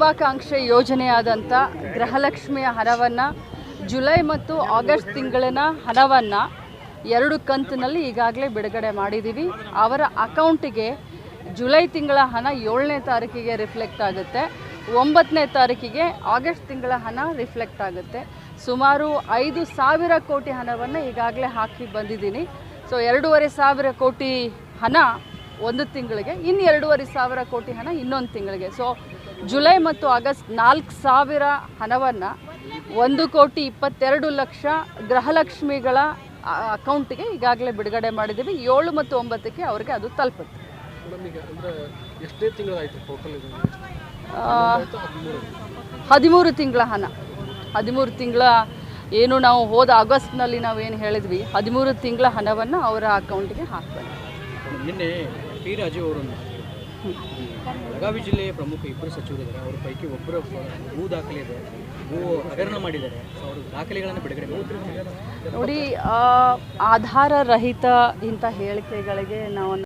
ಮಹತ್ವಾಕಾಂಕ್ಷೆ ಯೋಜನೆಯಾದಂಥ ಗೃಹಲಕ್ಷ್ಮಿಯ ಹಣವನ್ನು ಜುಲೈ ಮತ್ತು ಆಗಸ್ಟ್ ತಿಂಗಳಿನ ಹಣವನ್ನು ಎರಡು ಕಂತಿನಲ್ಲಿ ಈಗಾಗಲೇ ಬಿಡುಗಡೆ ಮಾಡಿದ್ದೀವಿ. ಅವರ ಅಕೌಂಟಿಗೆ ಜುಲೈ ತಿಂಗಳ ಹಣ ಏಳನೇ ತಾರೀಕಿಗೆ ರಿಫ್ಲೆಕ್ಟ್ ಆಗುತ್ತೆ. ಒಂಬತ್ತನೇ ತಾರೀಕಿಗೆ ಆಗಸ್ಟ್ ತಿಂಗಳ ಹಣ ರಿಫ್ಲೆಕ್ಟ್ ಆಗುತ್ತೆ. ಸುಮಾರು ಐದು ಸಾವಿರ ಕೋಟಿ ಹಣವನ್ನು ಈಗಾಗಲೇ ಹಾಕಿ ಬಂದಿದ್ದೀನಿ. ಸೊ, ಎರಡೂವರೆ ಸಾವಿರ ಕೋಟಿ ಹಣ ಒಂದು ತಿಂಗಳಿಗೆ, ಇನ್ನು ಎರಡೂವರೆ ಸಾವಿರ ಕೋಟಿ ಹಣ ಇನ್ನೊಂದು ತಿಂಗಳಿಗೆ. ಸೊ ಜುಲೈ ಮತ್ತು ಆಗಸ್ಟ್ ನಾಲ್ಕು ಸಾವಿರ ಹಣವನ್ನು ಒಂದು ಕೋಟಿ ಇಪ್ಪತ್ತೆರಡು ಲಕ್ಷ ಗೃಹಲಕ್ಷ್ಮಿಗಳ ಅಕೌಂಟ್ಗೆ ಈಗಾಗಲೇ ಬಿಡುಗಡೆ ಮಾಡಿದ್ದೀವಿ. ಏಳು ಮತ್ತು ಒಂಬತ್ತಕ್ಕೆ ಅವ್ರಿಗೆ ಅದು ತಲುಪುತ್ತೆ. ಹದಿಮೂರು? ತಿಂಗಳ ಹಣ. ಹದಿಮೂರು ತಿಂಗಳ ಏನು ನಾವು ಹೋದ ಆಗಸ್ಟ್ನಲ್ಲಿ ನಾವು ಏನು ಹೇಳಿದ್ವಿ ಹದಿಮೂರು ತಿಂಗಳ ಹಣವನ್ನು ಅವರ ಅಕೌಂಟ್ಗೆ ಹಾಕ್ತಾರೆ ನಿನ್ನೆ ಟಿ. ರಾಜು ಅವರನ್ನು ಬೆಳಗಾವಿ ಜಿಲ್ಲೆಯ ಪ್ರಮುಖ ಇಬ್ಬರು ಸಚಿವರಿದ್ದಾರೆ. ಅವ್ರ ಪೈಕಿ ಒಬ್ಬರು ಭೂ ದಾಖಲೆ ಇದೆ. ಭೂ ಹಗರಣ ಮಾಡಿದ್ದಾರೆ. ಅವರು ದಾಖಲೆಗಳನ್ನು ಬಿಡುಗಡೆ ಮಾಡಿದ್ದಾರೆ ನೋಡಿ ಆಧಾರ ರಹಿತ ಇಂಥ ಹೇಳಿಕೆಗಳಿಗೆ ನಾವು